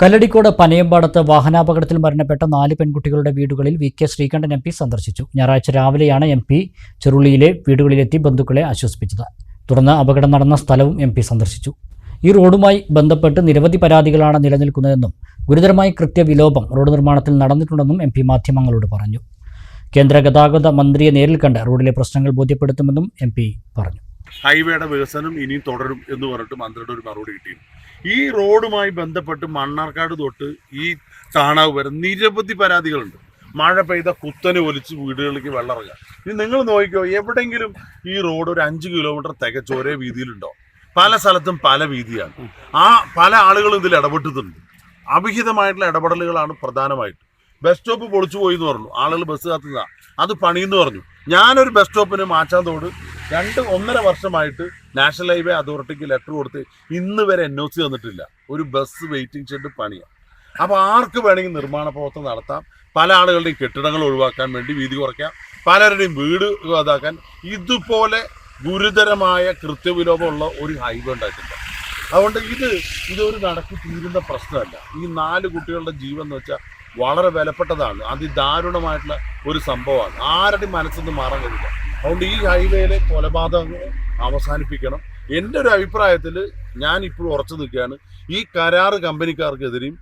കല്ലടിക്കോട് പനയമ്പാടത്ത് വാഹനാപകടത്തിൽ മരണപ്പെട്ട നാല് പെൺകുട്ടികളുടെ വീടുകളിൽ V K Sreekandan M P സന്ദർശിച്ചു. ഞായറാഴ്ച രാവിലെയാണ് എം പി ചെറുളിയിലെ വീടുകളിലെത്തി ബന്ധുക്കളെ ആശ്വസിപ്പിച്ചത്. തുടർന്ന് അപകടം നടന്ന സ്ഥലവും എം പി സന്ദർശിച്ചു. ഈ റോഡുമായി ബന്ധപ്പെട്ട് നിരവധി പരാതികളാണ് നിലനിൽക്കുന്നതെന്നും ഗുരുതരമായ കൃത്യവിലോപം റോഡ് നിർമ്മാണത്തിൽ നടന്നിട്ടുണ്ടെന്നും എം പി മാധ്യമങ്ങളോട് പറഞ്ഞു. കേന്ദ്ര ഗതാഗത മന്ത്രിയെ നേരിൽ കണ്ട് റോഡിലെ പ്രശ്നങ്ങൾ ബോധ്യപ്പെടുത്തുമെന്നും എം പറഞ്ഞു. ഹൈവേയുടെ വികസനം ഇനിയും തുടരും എന്ന് പറഞ്ഞിട്ട് മന്ത്രിയുടെ ഒരു മറുപടി കിട്ടി ഈ റോഡുമായി ബന്ധപ്പെട്ട് മണ്ണാർക്കാട് തൊട്ട് ഈ താണാവ് വരെ നിരവധി പരാതികളുണ്ട്. മഴ പെയ്ത കുത്തനെ ഒലിച്ച് വീടുകളിലേക്ക് വെള്ളം ഇറങ്ങുക ഇനി നിങ്ങൾ നോക്കിക്കോ എവിടെയെങ്കിലും ഈ റോഡ് ഒരു അഞ്ച് കിലോമീറ്റർ തികച്ച് ഒരേ വീതിയിലുണ്ടോ? പല സ്ഥലത്തും പല വീതിയാണ്. ആ പല ആളുകളും ഇതിൽ ഇടപെട്ടിട്ടുണ്ട്. അവിഹിതമായിട്ടുള്ള ഇടപെടലുകളാണ് പ്രധാനമായിട്ട്. ബസ് സ്റ്റോപ്പ് പൊളിച്ചു പോയി എന്ന് പറഞ്ഞു. ആളുകൾ ബസ് കത്തുന്നതാണ് അത് പണിയെന്ന് പറഞ്ഞു. ഞാനൊരു ബസ് സ്റ്റോപ്പിന് മാച്ചാന്തോട് രണ്ട് ഒന്നര വർഷമായിട്ട് നാഷണൽ ഹൈവേ അതോറിറ്റിക്ക് ലെറ്റർ കൊടുത്ത് ഇന്ന് വരെ എൻ ഒ സി തന്നിട്ടില്ല ഒരു ബസ് വെയിറ്റിംഗ് ഷെഡ് പണിയാണ് അപ്പോൾ ആർക്ക് വേണമെങ്കിൽ നിർമ്മാണ പ്രവർത്തനം നടത്താം പല ആളുകളുടെയും കെട്ടിടങ്ങൾ ഒഴിവാക്കാൻ വേണ്ടി വീതി കുറയ്ക്കാം പലരുടെയും വീട് ഇതാക്കാൻ. ഇതുപോലെ ഗുരുതരമായ കൃത്യവിലോപമുള്ള ഒരു ഹൈവേ ഉണ്ടായിട്ടില്ല. അതുകൊണ്ട് ഇത് ഇതൊരു നടക്ക് തീരുന്ന പ്രശ്നമല്ല. ഈ നാല് കുട്ടികളുടെ ജീവൻ എന്ന് വെച്ചാൽ വളരെ വിലപ്പെട്ടതാണ്. അതിദാരുണമായിട്ടുള്ള ഒരു സംഭവമാണ്. ആരുടെയും മനസ്സൊന്നും മാറാൻ കഴിയില്ല. അതുകൊണ്ട് ഈ ഹൈവേയിലെ കൊലപാതകങ്ങൾ അവസാനിപ്പിക്കണം. എന്റെ ഒരു അഭിപ്രായത്തിൽ ഞാൻ ഇപ്പോൾ ഉറച്ചു നിൽക്കുകയാണ്. ഈ കരാറ് കമ്പനിക്കാർക്കെതിരെയും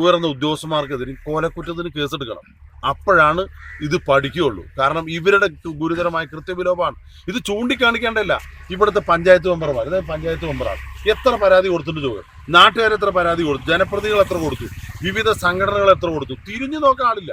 ഉയർന്ന ഉദ്യോഗസ്ഥന്മാർക്കെതിരെയും കൊലക്കുറ്റത്തിന് കേസെടുക്കണം. അപ്പോഴാണ് ഇത് പഠിക്കുകയുള്ളൂ. കാരണം ഇവരുടെ ഗുരുതരമായ കൃത്യവിലോപമാണ്. ഇത് ചൂണ്ടിക്കാണിക്കേണ്ടല്ല ഇവിടുത്തെ പഞ്ചായത്ത് മെമ്പർമാർ ഇത് പഞ്ചായത്ത് മെമ്പറാണ്. എത്ര പരാതി കൊടുത്തിട്ട് ചോദ്യം നാട്ടുകാർ എത്ര പരാതി കൊടുത്തു? ജനപ്രതിനിധികൾ എത്ര കൊടുത്തു? വിവിധ സംഘടനകൾ എത്ര കൊടുത്തു? തിരിഞ്ഞു നോക്കാൻ ആളില്ല.